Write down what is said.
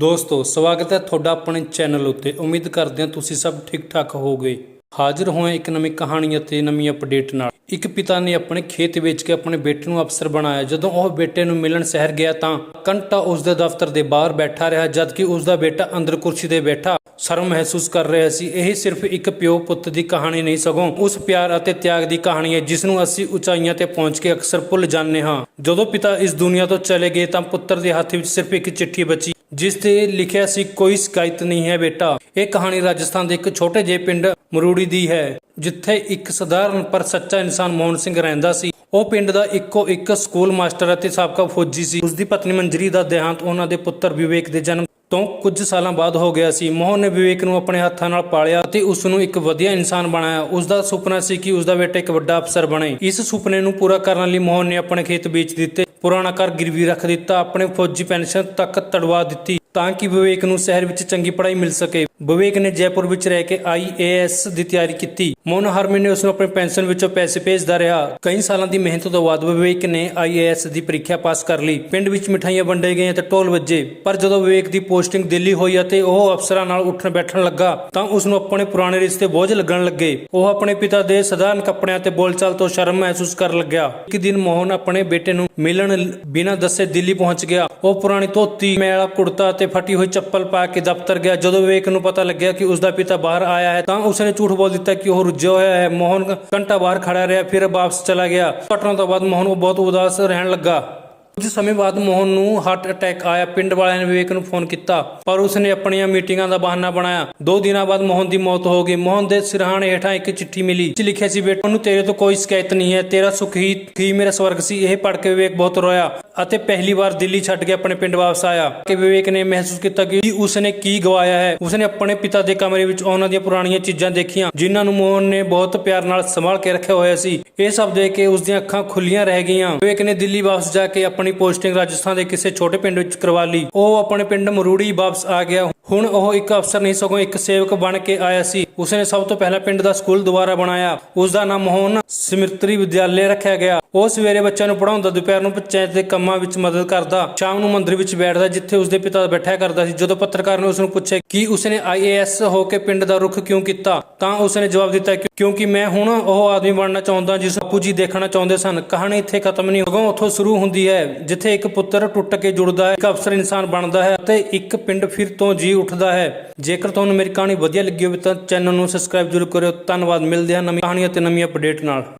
ਦੋਸਤੋ, ਸਵਾਗਤ ਹੈ ਤੁਹਾਡਾ ਆਪਣੇ ਚੈਨਲ ਉੱਤੇ। ਉਮੀਦ ਕਰਦੇ ਹਾਂ ਤੁਸੀਂ ਸਭ ਠੀਕ ਠਾਕ ਹੋਵੋਗੇ। ਹਾਜ਼ਰ ਹੋਏ ਇੱਕ ਨਵੀਂ ਕਹਾਣੀ ਅਤੇ ਨਵੀਂ ਅਪਡੇਟ ਨਾਲ। ਇੱਕ ਪਿਤਾ ਨੇ ਆਪਣੇ ਖੇਤ ਵੇਚ ਕੇ ਆਪਣੇ ਬੇਟੇ ਨੂੰ ਅਫਸਰ ਬਣਾਇਆ। ਜਦੋਂ ਉਹ ਬੇਟੇ ਨੂੰ ਮਿਲਣ ਸ਼ਹਿਰ ਗਿਆ ਤਾਂ ਕੰਟਾ ਉਸ ਦੇ ਦਫ਼ਤਰ ਦੇ ਬਾਹਰ ਬੈਠਾ ਰਿਹਾ, ਜਦਕਿ ਉਸ ਦਾ ਬੇਟਾ ਅੰਦਰ ਕੁਰਸੀ ਤੇ ਬੈਠਾ। ਸ਼ਰਮ ਮਹਿਸੂਸ ਕਰ ਰਿਹਾ ਸੀ। ਇਹ ਸਿਰਫ ਇੱਕ ਪਿਓ ਪੁੱਤ ਦੀ ਕਹਾਣੀ ਨਹੀਂ, ਸਗੋਂ ਉਸ ਪਿਆਰ ਅਤੇ ਤਿਆਗ ਦੀ ਕਹਾਣੀ ਹੈ, ਜਿਸ ਨੂੰ ਅਸੀਂ ਉਚਾਈਆਂ ਤੇ ਪਹੁੰਚ ਕੇ ਅਕਸਰ ਭੁੱਲ ਜਾਂਦੇ ਹਾਂ। ਜਦੋਂ ਪਿਤਾ ਇਸ ਦੁਨੀਆ ਤੋਂ ਚਲੇ ਗਏ ਤਾਂ ਪੁੱਤਰ ਦੇ ਹੱਥ ਵਿੱਚ ਸਿਰਫ ਇੱਕ ਚਿੱਠੀ ਬਚੀ। ਜਿਸ ਤੇ ਲਿਖਿਆ ਸੀ, ਕੋਈ ਸ਼ਿਕਾਇਤ ਨਹੀਂ ਹੈ ਬੇਟਾ। ਇਹ ਕਹਾਣੀ ਰਾਜਸਥਾਨ ਦੇ ਇੱਕ ਛੋਟੇ ਜਿਹੇ ਪਿੰਡ ਮਰੂੜੀ ਦੀ ਹੈ, ਜਿੱਥੇ ਇੱਕ ਸਧਾਰਨ ਪਰ ਸੱਚਾ ਇਨਸਾਨ ਮੋਹਨ ਸਿੰਘ ਰਹਿੰਦਾ ਸੀ। ਉਹ ਪਿੰਡ ਦਾ ਇੱਕੋ ਇੱਕ ਸਕੂਲ ਮਾਸਟਰ ਅਤੇ ਸਾਬਕਾ ਫੌਜੀ ਸੀ। ਉਸ ਦੀ ਪਤਨੀ ਮੰਜਰੀ ਦਾ ਦੇਹਾਂਤ ਉਹਨਾਂ ਦੇ ਪੁੱਤਰ ਵਿਵੇਕ ਦੇ ਜਨਮ ਤੋਂ ਕੁਝ ਸਾਲਾਂ ਬਾਅਦ ਹੋ ਗਿਆ ਸੀ। ਮੋਹਨ ਨੇ ਵਿਵੇਕ ਨੂੰ ਆਪਣੇ ਹੱਥਾਂ ਨਾਲ ਪਾਲਿਆ ਅਤੇ ਉਸ ਨੂੰ ਇੱਕ ਵਧੀਆ ਇਨਸਾਨ ਬਣਾਇਆ। ਉਸ ਦਾ ਸੁਪਨਾ ਸੀ ਕਿ ਉਸ ਦਾ ਬੇਟਾ ਇੱਕ ਵੱਡਾ ਅਫਸਰ ਬਣੇ। ਇਸ ਸੁਪਨੇ ਨੂੰ ਪੂਰਾ ਕਰਨ ਲਈ ਮੋਹਨ ਨੇ ਆਪਣੇ ਖੇਤ ਵੇਚ ਦਿੱਤੇ। ਪੁਰਾਣਾ ਘਰ ਗਿਰਵੀ ਰੱਖ ਦਿੱਤਾ, ਆਪਣੇ ਫੌਜੀ ਪੈਨਸ਼ਨ ਤੱਕ ਤੜਵਾ ਦਿੱਤੀ ਤਾਂ ਕਿ ਵਿਵੇਕ ਨੂੰ ਸ਼ਹਿਰ ਵਿੱਚ ਚੰਗੀ ਪੜ੍ਹਾਈ ਮਿਲ ਸਕੇ। ਵਿਵੇਕ ਨੇ ਜੈਪੁਰ ਵਿੱਚ ਰਹਿ ਕੇ ਆਈਏਐਸ ਦੀ ਤਿਆਰੀ ਕੀਤੀ। ਮੋਹਨ ਹਰ ਮਹੀਨੇ ਉਸ ਨੂੰ ਆਪਣੀ ਪੈਨਸ਼ਨ ਵਿੱਚੋਂ ਪੈਸੇ ਭੇਜਦਾ ਰਿਹਾ। ਕਈ ਸਾਲਾਂ ਦੀ ਮਿਹਨਤ ਤੋਂ ਬਾਅਦ ਵਿਵੇਕ ਨੇ ਆਈਏਐਸ ਦੀ ਪ੍ਰੀਖਿਆ ਪਾਸ ਕਰ ਲਈ। ਪਿੰਡ ਵਿੱਚ ਮਿਠਾਈਆਂ ਵੰਡੇ ਗਈਆਂ ਤੇ ਢੋਲ ਵੱਜੇ। ਪਰ ਜਦੋਂ ਵਿਵੇਕ ਦੀ ਪੋਸਟਿੰਗ ਦਿੱਲੀ ਹੋਈ ਅਤੇ ਉਹ ਅਫਸਰਾਂ ਨਾਲ ਉੱਠਣ ਬੈਠਣ ਲੱਗਾ, ਤਾਂ ਉਸ ਨੂੰ ਆਪਣੇ ਪੁਰਾਣੇ ਰਿਸ਼ਤੇ ਬੋਝ ਲੱਗਣ ਲੱਗੇ। ਉਹ ਆਪਣੇ ਪਿਤਾ ਦੇ ਸਧਾਰਨ ਕੱਪੜਿਆਂ ਤੇ ਬੋਲਚਾਲ ਤੋਂ ਸ਼ਰਮ ਮਹਿਸੂਸ ਕਰਨ ਲੱਗਿਆ। ਇੱਕ ਦਿਨ ਮੋਹਨ ਆਪਣੇ ਬੇਟੇ ਨੂੰ ਮਿਲਣ ਬਿਨਾਂ ਦੱਸੇ ਦਿੱਲੀ ਪਹੁੰਚ ਗਿਆ। ਉਹ ਪੁਰਾਣੀ ਧੋਤੀ, ਮੈਲਾ, ਕੁੜਤਾ ਅਤੇ ਫਟੀ ਹੋਈ ਚੱਪਲ ਪਾ ਕੇ ਦਫ਼ਤਰ ਗਿਆ। ਜਦੋਂ ਵਿਵੇਕ ਨੂੰ ਪਤਾ ਲੱਗਿਆ ਕਿ ਉਸ ਦਾ ਪਿਤਾ ਬਾਹਰ ਆਇਆ ਹੈ, ਤਾਂ ਉਸਨੇ ਝੂਠ ਬੋਲ ਦਿੱਤਾ ਕਿ ਉਹ ਰੁੱਝਿਆ ਹੋਇਆ ਹੈ। ਮੋਹਨ ਘੰਟਾ ਬਾਹਰ ਖੜਾ ਰਿਹਾ, ਫਿਰ ਵਾਪਸ ਚਲਾ ਗਿਆ। ਘਟਨਾ ਤੋਂ ਬਾਅਦ ਮੋਹਨ ਬਹੁਤ ਉਦਾਸ ਰਹਿਣ ਲੱਗਾ। ਕੁਝ ਸਮੇਂ ਬਾਅਦ ਮੋਹਨ ਨੂੰ ਹਾਰਟ ਅਟੈਕ ਆਇਆ। ਪਿੰਡ ਵਾਲਿਆਂ ਨੇ ਵਿਵੇਕ ਨੂੰ ਫੋਨ ਕੀਤਾ, ਪਰ ਉਸਨੇ ਆਪਣੀਆਂ ਮੀਟਿੰਗਾਂ ਦਾ ਬਹਾਨਾ ਬਣਾਇਆ। ਦੋ ਦਿਨਾਂ ਬਾਅਦ ਮੋਹਨ ਦੀ ਮੌਤ ਹੋ ਗਈ। ਮੋਹਨ ਦੇ ਸਿਰਹਾਣੇ ਹੇਠਾਂ ਇੱਕ ਚਿੱਠੀ ਮਿਲੀ ਜਿ ਲਿਖਿਆ ਸੀ, ਬੇਟਾ ਨੂੰ ਤੇਰੇ ਤੋਂ ਕੋਈ ਸ਼ਿਕਾਇਤ ਨਹੀਂ ਹੈ। ਤੇਰਾ ਸੁਖ ਹੀ ਮੇਰਾ ਸਵਰਗ ਸੀ। ਇਹ ਪੜ੍ਹ ਕੇ ਵਿਵੇਕ ਬਹੁਤ ਰੋਇਆ। ਅਤੇ ਪਹਿਲੀ ਵਾਰ ਦਿੱਲੀ ਛੱਡ ਕੇ ਆਪਣੇ ਪਿੰਡ ਵਾਪਸ ਆਇਆ। ਕਿ ਵਿਵੇਕ ਨੇ ਮਹਿਸੂਸ ਕੀਤਾ ਕਿ ਉਸਨੇ ਕੀ ਗਵਾਇਆ ਹੈ। ਉਸਨੇ ਆਪਣੇ ਪਿਤਾ ਦੇ ਕਮਰੇ ਵਿੱਚ ਉਹਨਾਂ ਦੀਆਂ ਪੁਰਾਣੀਆਂ ਚੀਜ਼ਾਂ ਦੇਖੀਆਂ, ਜਿਨ੍ਹਾਂ ਨੂੰ ਮੋਹਨ ਨੇ ਬਹੁਤ ਪਿਆਰ ਨਾਲ ਸੰਭਾਲ ਕੇ ਰੱਖਿਆ ਹੋਇਆ ਸੀ। ਇਹ ਸਭ ਦੇਖ ਕੇ ਉਸ ਦੀਆਂ ਅੱਖਾਂ ਖੁੱਲੀਆਂ ਰਹਿ ਗਈਆਂ। ਵਿਵੇਕ ਨੇ ਦਿੱਲੀ ਵਾਪਸ ਜਾ ਕੇ ਆਪਣੀ ਪੋਸਟਿੰਗ ਰਾਜਸਥਾਨ ਦੇ ਕਿਸੇ ਛੋਟੇ ਪਿੰਡ ਵਿੱਚ ਕਰਵਾ ਲਈ। ਉਹ ਆਪਣੇ ਪਿੰਡ ਮਰੂੜੀ ਵਾਪਸ ਆ ਗਿਆ। ਹੁਣ ਉਹ ਇੱਕ ਅਫਸਰ ਨਹੀਂ, ਸਗੋਂ ਇੱਕ ਸੇਵਕ ਬਣ ਕੇ ਆਇਆ ਸੀ। ਉਸਨੇ ਸਭ ਤੋਂ ਪਹਿਲਾਂ ਪਿੰਡ ਦਾ ਸਕੂਲ ਦੁਬਾਰਾ ਬਣਾਇਆ। ਉਸ ਦਾ ਨਾਮ ਮੋਹਨ ਸਮਿਰਤਰੀ ਵਿਦਿਆਲਿਆ ਰੱਖਿਆ ਗਿਆ। ਉਹ ਸਵੇਰੇ ਬੱਚਿਆਂ ਨੂੰ ਪੜਾਉਂਦਾ ਦੁਪਹਿਰ ਨੂੰ ਪੰਚਾਇਤ ਦੇ ਕੰਮਾਂ ਵਿੱਚ ਮਦਦ ਕਰਦਾ। ਸ਼ਾਮ ਨੂੰ ਮੰਦਿਰ ਵਿੱਚ ਬੈਠਦਾ, ਜਿੱਥੇ ਉਸਦੇ ਪਿਤਾ ਬੈਠਿਆ ਕਰਦਾ ਸੀ। ਜਦੋਂ ਪੱਤਰਕਾਰ ਨੇ ਉਸ ਨੂੰ ਪੁੱਛਿਆ ਕਿ ਉਸਨੇ ਆਈਏਐਸ ਹੋ ਕੇ ਪਿੰਡ ਦਾ ਰੁਖ ਕਿਉਂ ਕੀਤਾ, ਤਾਂ ਉਸਨੇ ਜਵਾਬ ਦਿੱਤਾ ਕਿਉਂਕਿ ਮੈਂ ਹੁਣ ਉਹ ਆਦਮੀ ਬਣਨਾ ਚਾਹੁੰਦਾ, ਜਿਸ ਬਾਪੂ ਜੀ ਦੇਖਣਾ ਚਾਹੁੰਦੇ ਸਨ। ਕਹਾਣੀ ਇੱਥੇ ਖਤਮ ਨਹੀਂ ਸਗੋਂ ਉੱਥੋਂ ਸ਼ੁਰੂ ਹੁੰਦੀ ਹੈ, ਜਿੱਥੇ ਇੱਕ ਪੁੱਤਰ ਟੁੱਟ ਕੇ ਜੁੜਦਾ ਹੈ, ਇੱਕ ਅਫਸਰ ਇਨਸਾਨ ਬਣਦਾ ਹੈ ਅਤੇ ਇੱਕ ਪਿੰਡ ਫਿਰ ਤੋਂ ਜੀ ਉੱਠਦਾ ਹੈ। ਜੇਕਰ ਤੁਹਾਨੂੰ ਮੇਰੀ ਕਹਾਣੀ ਵਧੀਆ ਲੱਗੀ ਹੋਵੇ ਤਾਂ ਚੈਨਲ ਚੈਨਲ ਨੂੰ ਸਬਸਕ੍ਰਾਈਬ ਜ਼ਰੂਰ ਕਰਿਓ। ਧੰਨਵਾਦ ਮਿਲਦੇ ਹਾਂ ਨਵੀਂ ਕਹਾਣੀ ਅਤੇ ਨਵੀਂ ਅਪਡੇਟ ਨਾਲ।